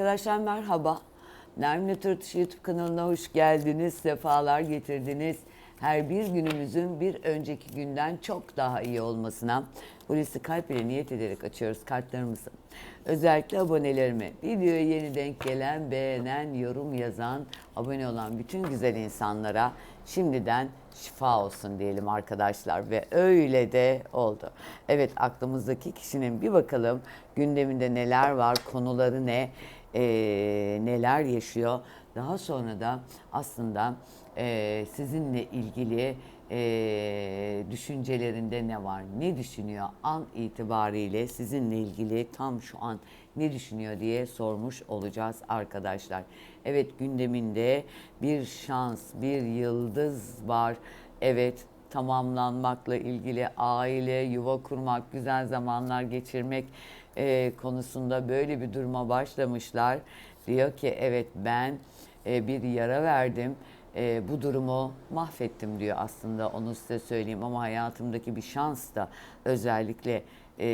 Arkadaşlar merhaba. Nermin Tırtışı YouTube kanalına hoş geldiniz, sefalar getirdiniz. Her bir günümüzün bir önceki günden çok daha iyi olmasına Hulusi Kalp ile niyet ederek açıyoruz kartlarımızı. Özellikle abonelerime, videoya yeni denk gelen, beğenen, yorum yazan, abone olan bütün güzel insanlara şimdiden şifa olsun diyelim arkadaşlar ve öyle de oldu. Evet aklımızdaki kişinin bir bakalım gündeminde neler var, konuları ne, e, neler yaşıyor. Daha sonra da aslında e, sizinle ilgili e, düşüncelerinde ne var, ne düşünüyor an itibariyle sizinle ilgili tam şu an ne düşünüyor diye sormuş olacağız arkadaşlar. Evet gündeminde bir şans, bir yıldız var. Evet tamamlanmakla ilgili aile, yuva kurmak, güzel zamanlar geçirmek e, konusunda böyle bir duruma başlamışlar. Diyor ki evet ben e, bir yara verdim. E, bu durumu mahvettim diyor aslında onu size söyleyeyim ama hayatımdaki bir şans da özellikle e,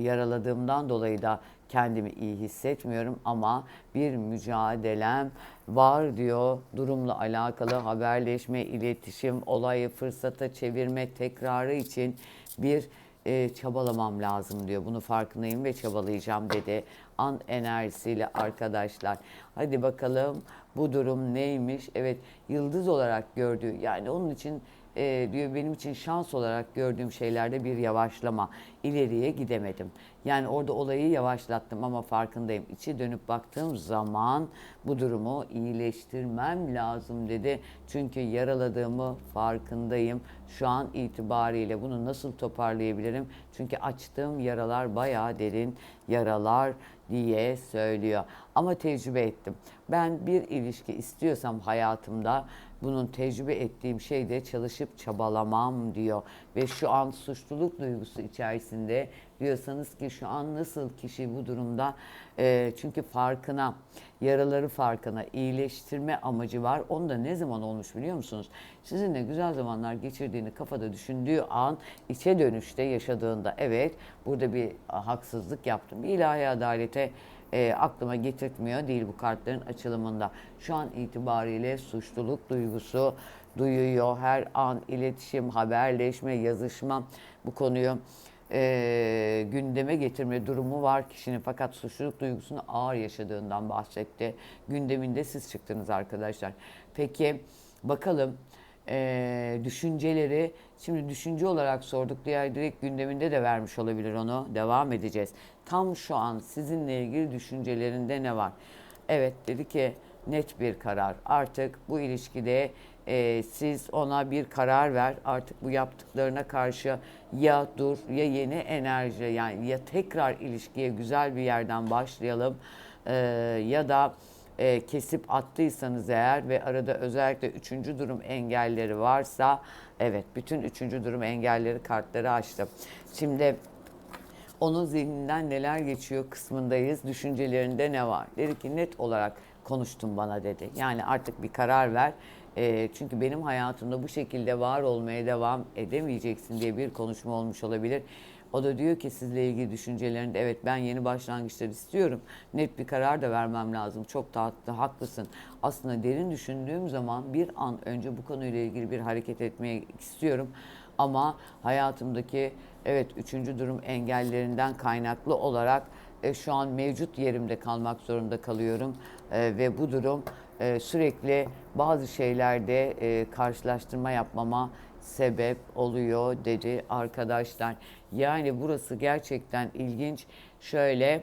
yaraladığımdan dolayı da kendimi iyi hissetmiyorum ama bir mücadelem var diyor. Durumla alakalı haberleşme, iletişim, olayı fırsata çevirme tekrarı için bir e, çabalamam lazım diyor. Bunu farkındayım ve çabalayacağım dedi. An enerjisiyle arkadaşlar. Hadi bakalım bu durum neymiş? Evet yıldız olarak gördüğü yani onun için e, diyor benim için şans olarak gördüğüm şeylerde bir yavaşlama. ileriye gidemedim. Yani orada olayı yavaşlattım ama farkındayım. İçi dönüp baktığım zaman bu durumu iyileştirmem lazım dedi. Çünkü yaraladığımı farkındayım. Şu an itibariyle bunu nasıl toparlayabilirim? Çünkü açtığım yaralar bayağı derin yaralar diye söylüyor. Ama tecrübe ettim. Ben bir ilişki istiyorsam hayatımda bunun tecrübe ettiğim şey de çalışıp çabalamam diyor. Ve şu an suçluluk duygusu içerisinde diyorsanız ki şu an nasıl kişi bu durumda e, çünkü farkına, yaraları farkına, iyileştirme amacı var. Onu da ne zaman olmuş biliyor musunuz? Sizinle güzel zamanlar geçirdiğini kafada düşündüğü an içe dönüşte yaşadığında evet burada bir haksızlık yaptım. Bir ilahi adalete e, aklıma getirtmiyor değil bu kartların açılımında. Şu an itibariyle suçluluk duygusu duyuyor. Her an iletişim, haberleşme, yazışma bu konuyu e, gündeme getirme durumu var kişinin fakat suçluluk duygusunu ağır yaşadığından bahsetti. Gündeminde siz çıktınız arkadaşlar. Peki bakalım e, düşünceleri. Şimdi düşünce olarak sorduk. Diğer direkt gündeminde de vermiş olabilir onu. Devam edeceğiz. Tam şu an sizinle ilgili düşüncelerinde ne var? Evet dedi ki net bir karar. Artık bu ilişkide e, siz ona bir karar ver. Artık bu yaptıklarına karşı ya dur ya yeni enerji yani ya tekrar ilişkiye güzel bir yerden başlayalım e, ya da e, kesip attıysanız eğer ve arada özellikle üçüncü durum engelleri varsa evet bütün üçüncü durum engelleri kartları açtım. Şimdi onun zihninden neler geçiyor kısmındayız. Düşüncelerinde ne var? Dedi ki net olarak konuştun bana dedi. Yani artık bir karar ver. E, çünkü benim hayatımda bu şekilde var olmaya devam edemeyeceksin diye bir konuşma olmuş olabilir. O da diyor ki sizle ilgili düşüncelerinde evet ben yeni başlangıçlar istiyorum. Net bir karar da vermem lazım. Çok da haklı, haklısın. Aslında derin düşündüğüm zaman bir an önce bu konuyla ilgili bir hareket etmeye istiyorum. Ama hayatımdaki evet üçüncü durum engellerinden kaynaklı olarak e, şu an mevcut yerimde kalmak zorunda kalıyorum. E, ve bu durum e, sürekli bazı şeylerde e, karşılaştırma yapmama sebep oluyor dedi arkadaşlar. Yani burası gerçekten ilginç. Şöyle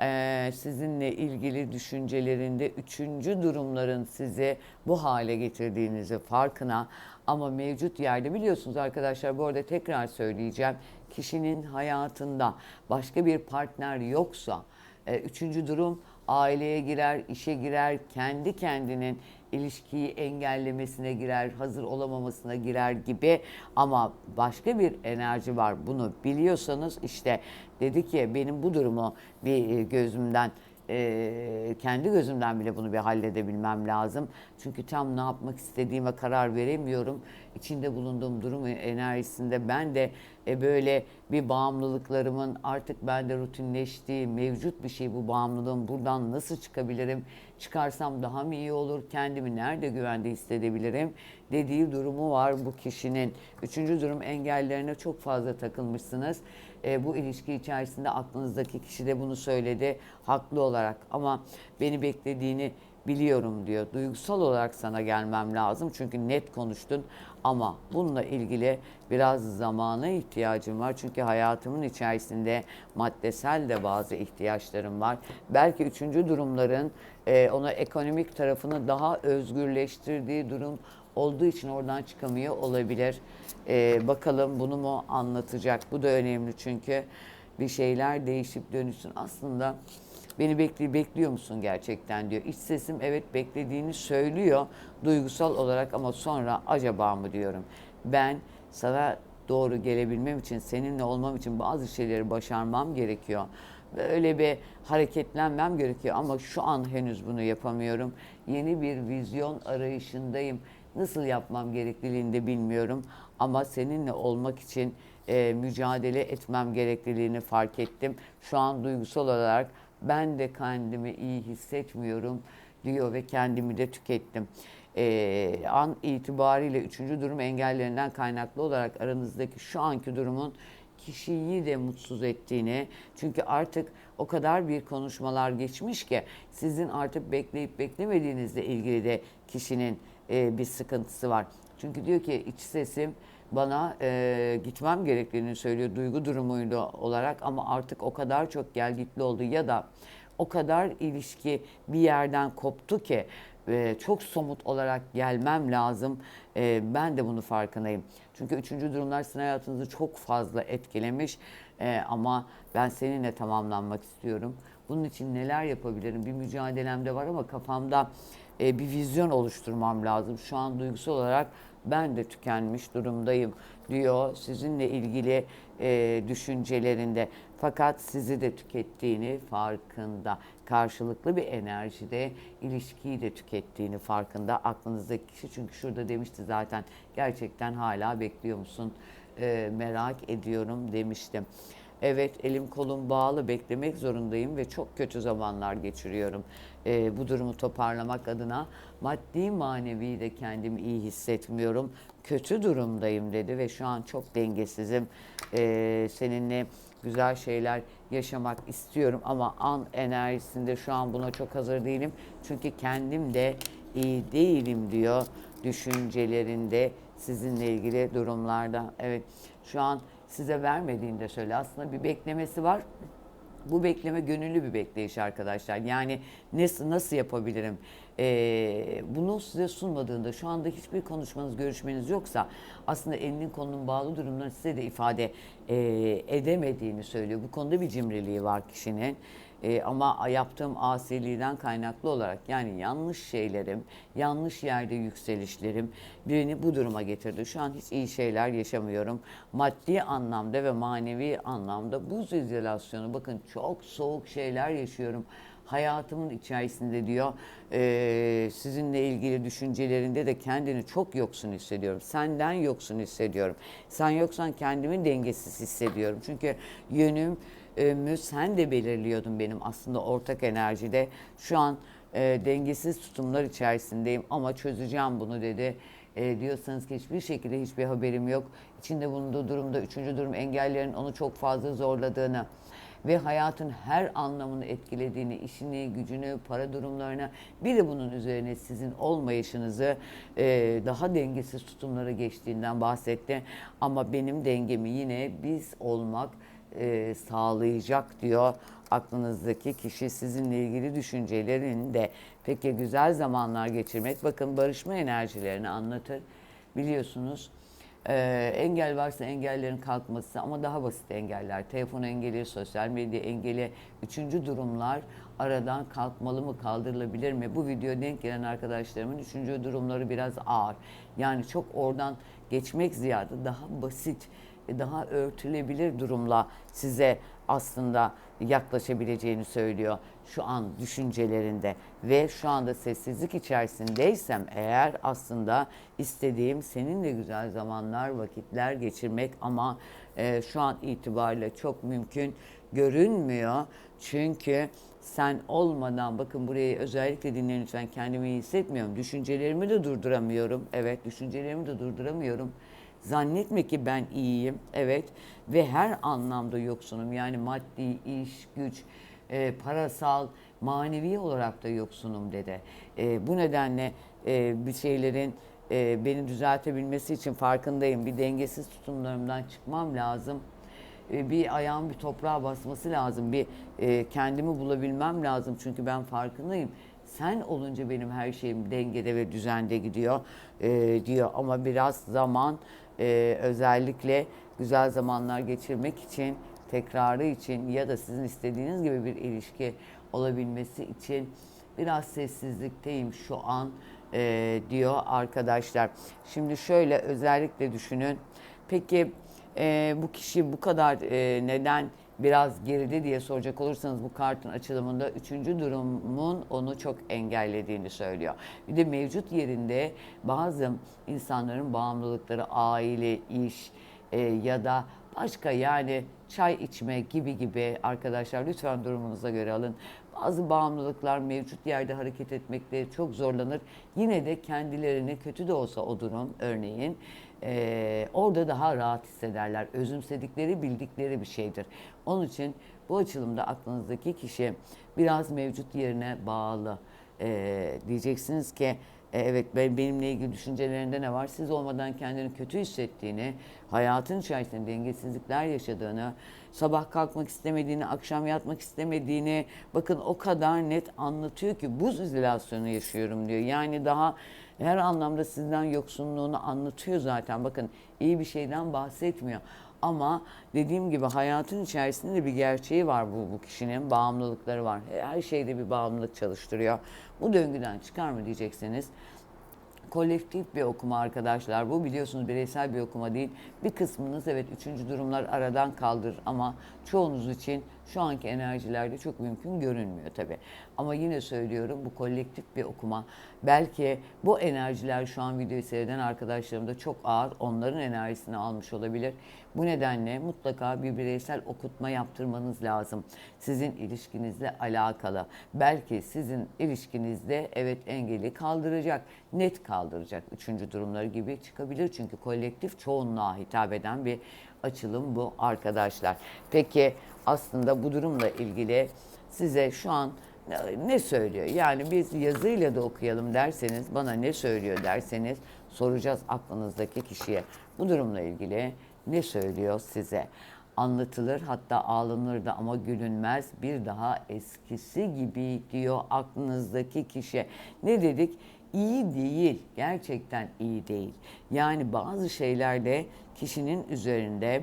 e, sizinle ilgili düşüncelerinde üçüncü durumların sizi bu hale getirdiğinizi farkına ama mevcut yerde biliyorsunuz arkadaşlar bu arada tekrar söyleyeceğim kişinin hayatında başka bir partner yoksa e, üçüncü durum aileye girer, işe girer, kendi kendinin ilişkiyi engellemesine girer, hazır olamamasına girer gibi ama başka bir enerji var. Bunu biliyorsanız işte dedi ki benim bu durumu bir e, gözümden e, kendi gözümden bile bunu bir halledebilmem lazım. Çünkü tam ne yapmak istediğime karar veremiyorum. İçinde bulunduğum durum enerjisinde ben de e, böyle bir bağımlılıklarımın artık bende rutinleştiği mevcut bir şey bu bağımlılığım buradan nasıl çıkabilirim çıkarsam daha mı iyi olur kendimi nerede güvende hissedebilirim dediği durumu var bu kişinin. Üçüncü durum engellerine çok fazla takılmışsınız. E, bu ilişki içerisinde aklınızdaki kişi de bunu söyledi haklı olarak ama beni beklediğini biliyorum diyor. Duygusal olarak sana gelmem lazım çünkü net konuştun ama bununla ilgili biraz zamana ihtiyacım var. Çünkü hayatımın içerisinde maddesel de bazı ihtiyaçlarım var. Belki üçüncü durumların e, ona ekonomik tarafını daha özgürleştirdiği durum olduğu için oradan çıkamıyor olabilir. E, bakalım bunu mu anlatacak? Bu da önemli çünkü bir şeyler değişip dönüşsün. Aslında Beni bekli bekliyor musun gerçekten diyor. İç sesim evet beklediğini söylüyor duygusal olarak ama sonra acaba mı diyorum. Ben sana doğru gelebilmem için, seninle olmam için bazı şeyleri başarmam gerekiyor. Öyle bir hareketlenmem gerekiyor ama şu an henüz bunu yapamıyorum. Yeni bir vizyon arayışındayım. Nasıl yapmam gerekliliğini de bilmiyorum ama seninle olmak için e, mücadele etmem gerekliliğini fark ettim. Şu an duygusal olarak ben de kendimi iyi hissetmiyorum diyor ve kendimi de tükettim. Ee, an itibariyle üçüncü durum engellerinden kaynaklı olarak aranızdaki şu anki durumun kişiyi de mutsuz ettiğini çünkü artık o kadar bir konuşmalar geçmiş ki sizin artık bekleyip beklemediğinizle ilgili de kişinin e, bir sıkıntısı var. Çünkü diyor ki iç sesim bana e, gitmem gerektiğini söylüyor duygu durumuyla olarak ama artık o kadar çok gelgitli oldu ya da o kadar ilişki bir yerden koptu ki e, çok somut olarak gelmem lazım. E, ben de bunu farkındayım. Çünkü üçüncü durumlar sizin hayatınızı çok fazla etkilemiş E, ama ben seninle tamamlanmak istiyorum. Bunun için neler yapabilirim? Bir mücadelem de var ama kafamda e, bir vizyon oluşturmam lazım. Şu an duygusal olarak ben de tükenmiş durumdayım diyor sizinle ilgili e, düşüncelerinde. Fakat sizi de tükettiğini farkında. Karşılıklı bir enerjide ilişkiyi de tükettiğini farkında aklınızdaki kişi. Çünkü şurada demişti zaten gerçekten hala bekliyor musun? E, merak ediyorum demiştim. Evet elim kolum bağlı beklemek zorundayım ve çok kötü zamanlar geçiriyorum. Ee, bu durumu toparlamak adına maddi manevi de kendimi iyi hissetmiyorum. Kötü durumdayım dedi ve şu an çok dengesizim. Ee, seninle güzel şeyler yaşamak istiyorum ama an enerjisinde şu an buna çok hazır değilim. Çünkü kendim de iyi değilim diyor düşüncelerinde sizinle ilgili durumlarda. Evet şu an size vermediğini de söyle. Aslında bir beklemesi var. Bu bekleme gönüllü bir bekleyiş arkadaşlar. Yani nasıl, nasıl yapabilirim? Ee, bunu size sunmadığında şu anda hiçbir konuşmanız, görüşmeniz yoksa aslında elinin kolunun bağlı durumlarını size de ifade e, edemediğini söylüyor. Bu konuda bir cimriliği var kişinin. E, ama yaptığım asiliğden kaynaklı olarak yani yanlış şeylerim, yanlış yerde yükselişlerim beni bu duruma getirdi. Şu an hiç iyi şeyler yaşamıyorum. Maddi anlamda ve manevi anlamda buz izolasyonu bakın çok soğuk şeyler yaşıyorum hayatımın içerisinde diyor e, sizinle ilgili düşüncelerinde de kendini çok yoksun hissediyorum. Senden yoksun hissediyorum. Sen yoksan kendimi dengesiz hissediyorum. Çünkü yönüm mü sen de belirliyordun benim aslında ortak enerjide. Şu an e, dengesiz tutumlar içerisindeyim ama çözeceğim bunu dedi. E, diyorsanız ki hiçbir şekilde hiçbir haberim yok. İçinde bulunduğu durumda üçüncü durum engellerin onu çok fazla zorladığını ve hayatın her anlamını etkilediğini, işini, gücünü, para durumlarına bir de bunun üzerine sizin olmayışınızı e, daha dengesiz tutumlara geçtiğinden bahsetti. Ama benim dengemi yine biz olmak e, sağlayacak diyor aklınızdaki kişi sizinle ilgili düşüncelerinde. Peki güzel zamanlar geçirmek bakın barışma enerjilerini anlatır. Biliyorsunuz e, engel varsa engellerin kalkması ama daha basit engeller. Telefon engeli, sosyal medya engeli, üçüncü durumlar aradan kalkmalı mı, kaldırılabilir mi? Bu video denk gelen arkadaşlarımın üçüncü durumları biraz ağır. Yani çok oradan geçmek ziyade daha basit daha örtülebilir durumla size aslında yaklaşabileceğini söylüyor şu an düşüncelerinde ve şu anda sessizlik içerisindeysem eğer aslında istediğim seninle güzel zamanlar, vakitler geçirmek ama e, şu an itibariyle çok mümkün görünmüyor. Çünkü sen olmadan bakın burayı özellikle dinleyin lütfen kendimi iyi hissetmiyorum. Düşüncelerimi de durduramıyorum. Evet düşüncelerimi de durduramıyorum. Zannetme ki ben iyiyim. Evet ve her anlamda yoksunum. Yani maddi, iş, güç, e, parasal, manevi olarak da yoksunum dedi. E, bu nedenle e, bir şeylerin e, beni düzeltebilmesi için farkındayım. Bir dengesiz tutumlarımdan çıkmam lazım. E, bir ayağım bir toprağa basması lazım. Bir e, kendimi bulabilmem lazım. Çünkü ben farkındayım. Sen olunca benim her şeyim dengede ve düzende gidiyor e, diyor. Ama biraz zaman e, özellikle güzel zamanlar geçirmek için, tekrarı için ya da sizin istediğiniz gibi bir ilişki olabilmesi için biraz sessizlikteyim şu an e, diyor arkadaşlar. Şimdi şöyle özellikle düşünün. Peki e, bu kişi bu kadar e, neden biraz geride diye soracak olursanız bu kartın açılımında üçüncü durumun onu çok engellediğini söylüyor. Bir de mevcut yerinde bazı insanların bağımlılıkları aile, iş e, ya da başka yani çay içme gibi gibi arkadaşlar lütfen durumunuza göre alın. Bazı bağımlılıklar mevcut yerde hareket etmekte çok zorlanır. Yine de kendilerini kötü de olsa o durum örneğin e, orada daha rahat hissederler. Özümsedikleri, bildikleri bir şeydir. Onun için bu açılımda aklınızdaki kişi biraz mevcut yerine bağlı. E, diyeceksiniz ki e, evet ben benimle ilgili düşüncelerinde ne var? Siz olmadan kendini kötü hissettiğini, hayatın içerisinde dengesizlikler yaşadığını, sabah kalkmak istemediğini, akşam yatmak istemediğini bakın o kadar net anlatıyor ki buz izolasyonu yaşıyorum diyor. Yani daha her anlamda sizden yoksunluğunu anlatıyor zaten. Bakın iyi bir şeyden bahsetmiyor. Ama dediğim gibi hayatın içerisinde de bir gerçeği var bu, bu kişinin. Bağımlılıkları var. Her şeyde bir bağımlılık çalıştırıyor. Bu döngüden çıkar mı diyecekseniz kolektif bir okuma arkadaşlar. Bu biliyorsunuz bireysel bir okuma değil. Bir kısmınız evet üçüncü durumlar aradan kaldırır ama çoğunuz için şu anki enerjilerde çok mümkün görünmüyor tabii. Ama yine söylüyorum bu kolektif bir okuma. Belki bu enerjiler şu an videoyu seyreden arkadaşlarım da çok ağır. Onların enerjisini almış olabilir. Bu nedenle mutlaka bir bireysel okutma yaptırmanız lazım. Sizin ilişkinizle alakalı. Belki sizin ilişkinizde evet engeli kaldıracak, net kaldıracak. Üçüncü durumları gibi çıkabilir. Çünkü kolektif çoğunluğa hitap eden bir açılım bu arkadaşlar. Peki aslında bu durumla ilgili size şu an ne söylüyor? Yani biz yazıyla da okuyalım derseniz, bana ne söylüyor derseniz soracağız aklınızdaki kişiye. Bu durumla ilgili ne söylüyor size? Anlatılır hatta ağlanır da ama gülünmez bir daha eskisi gibi diyor aklınızdaki kişi. Ne dedik? İyi değil, gerçekten iyi değil. Yani bazı şeylerde kişinin üzerinde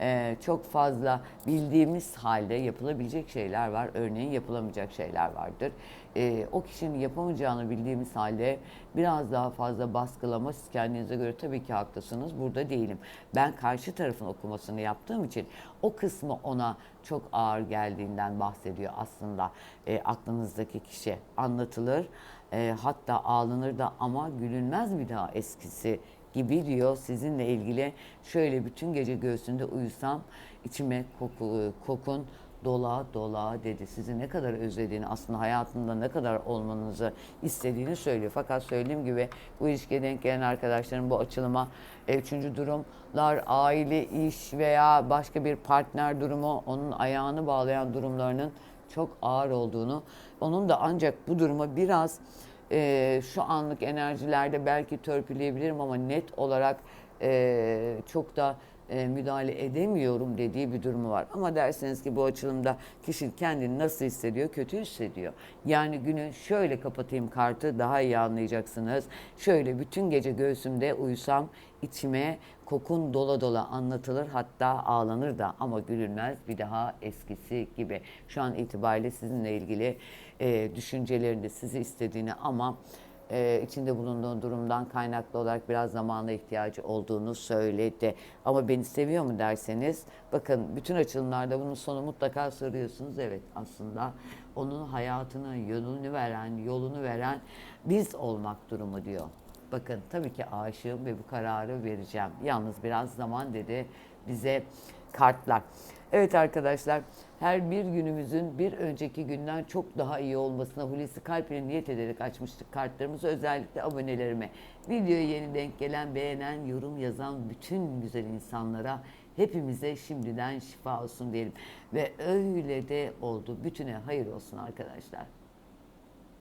e, çok fazla bildiğimiz halde yapılabilecek şeyler var. Örneğin yapılamayacak şeyler vardır. E, o kişinin yapamayacağını bildiğimiz halde biraz daha fazla baskılama siz kendinize göre tabii ki haklısınız. Burada değilim. Ben karşı tarafın okumasını yaptığım için o kısmı ona çok ağır geldiğinden bahsediyor aslında e, aklınızdaki kişi. Anlatılır e, hatta ağlanır da ama gülünmez bir daha eskisi gibi diyor sizinle ilgili. Şöyle bütün gece göğsünde uyusam içime koku, kokun dola dola dedi. Sizi ne kadar özlediğini, aslında hayatında ne kadar olmanızı istediğini söylüyor. Fakat söylediğim gibi bu ilişkiye denk gelen arkadaşlarım bu açılıma e, üçüncü durumlar, aile, iş veya başka bir partner durumu, onun ayağını bağlayan durumlarının çok ağır olduğunu, onun da ancak bu duruma biraz e, şu anlık enerjilerde belki törpüleyebilirim ama net olarak e, çok da e, müdahale edemiyorum dediği bir durumu var. Ama derseniz ki bu açılımda kişi kendini nasıl hissediyor? Kötü hissediyor. Yani günü şöyle kapatayım kartı daha iyi anlayacaksınız. Şöyle bütün gece göğsümde uyusam içime kokun dola dola anlatılır hatta ağlanır da ama gülünmez bir daha eskisi gibi. Şu an itibariyle sizinle ilgili e, düşüncelerinde sizi istediğini ama e, içinde bulunduğu durumdan kaynaklı olarak biraz zamana ihtiyacı olduğunu söyledi. Ama beni seviyor mu derseniz bakın bütün açılımlarda bunun sonu mutlaka soruyorsunuz. Evet aslında onun hayatının yolunu veren, yolunu veren biz olmak durumu diyor. Bakın tabii ki aşığım ve bu kararı vereceğim. Yalnız biraz zaman dedi bize kartlar. Evet arkadaşlar her bir günümüzün bir önceki günden çok daha iyi olmasına Hulusi Kalp'le niyet ederek açmıştık kartlarımızı. Özellikle abonelerime, videoya yeni denk gelen, beğenen, yorum yazan bütün güzel insanlara hepimize şimdiden şifa olsun diyelim. Ve öyle de oldu. Bütüne hayır olsun arkadaşlar.